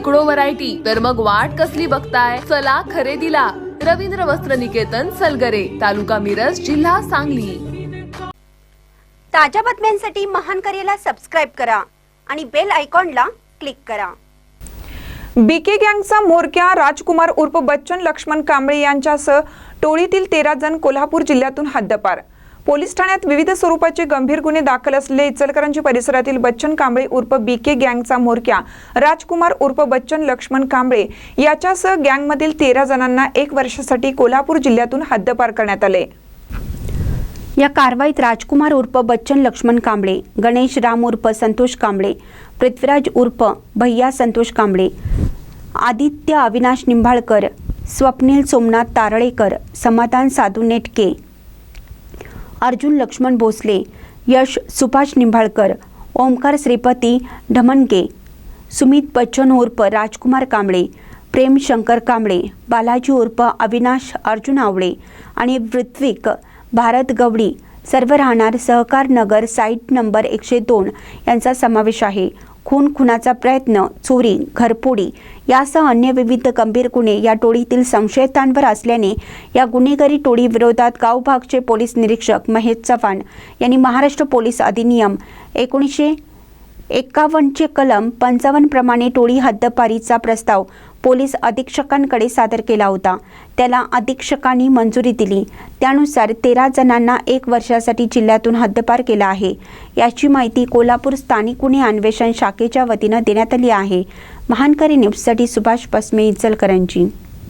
शेकडो व्हरायटी तर मग वाट कसली बघताय? चला खरेदीला. रवींद्र वस्त्र निकेतन सलगरे तालुका मिरज जिल्हा सांगली. ताज्या बातम्यांसाठी महान करेला सबस्क्राईब करा आणि बेल आयकॉनला क्लिक करा. बीके गँगचा म्होरक्या राजकुमार उर्फ बच्चन लक्ष्मण कांबळे यांच्यासह टोळीतील तेरा जण कोल्हापूर जिल्ह्यातून हद्दपार. पोलीस ठाण्यात विविध स्वरूपाचे गंभीर गुन्हे दाखल असलेले इचलकरंजी परिसरातील बच्चन कांबळे उर्फ बी के गँगचा म्होरक्या राजकुमार उर्फ बच्चन लक्ष्मण कांबळे याच्यासह गँगमधील तेरा जणांना एक वर्षासाठी कोल्हापूर जिल्ह्यातून हद्दपार करण्यात आले. या कारवाईत राजकुमार उर्फ बच्चन लक्ष्मण कांबळे गणेश राम उर्फ संतोष कांबळे पृथ्वीराज उर्फ भैया संतोष कांबळे आदित्य अविनाश निंबाळकर स्वप्नील सोमनाथ तारळेकर समाधान साधू नेटके अर्जुन लक्ष्मण भोसले यश सुभाष निंबाळकर ओमकार श्रीपती ढमणगे सुमित बच्चन उर्फ राजकुमार कांबळे प्रेम शंकर कांबळे बालाजी उर्फ अविनाश अर्जुन आवळे आणि ऋत्विक भारत गवडी सर्व राहणार सहकार नगर साईट नंबर एकशे दोन यांचा समावेश आहे. खून खुनाचा प्रयत्न चोरी घरपोडी यासह अन्य विविध गंभीर गुन्हे या टोळीतील संशयितांवर असल्याने या गुन्हेगारी टोळी विरोधात गावभागचे पोलीस निरीक्षक महेश चव्हाण यांनी महाराष्ट्र पोलीस अधिनियम एकोणीसशे एकावन्नचे कलम पंचावन्नप्रमाणे टोळी हद्दपारीचा प्रस्ताव पोलीस अधीक्षकांकडे सादर केला होता. त्याला अधीक्षकांनी मंजुरी दिली. त्यानुसार तेरा जणांना एक वर्षासाठी जिल्ह्यातून हद्दपार केला आहे. याची माहिती कोल्हापूर स्थानिक गुन्हे अन्वेषण शाखेच्या वतीनं देण्यात आली आहे. महानकरी न्यूजसाठी सुभाष पसमे इचलकरंजी.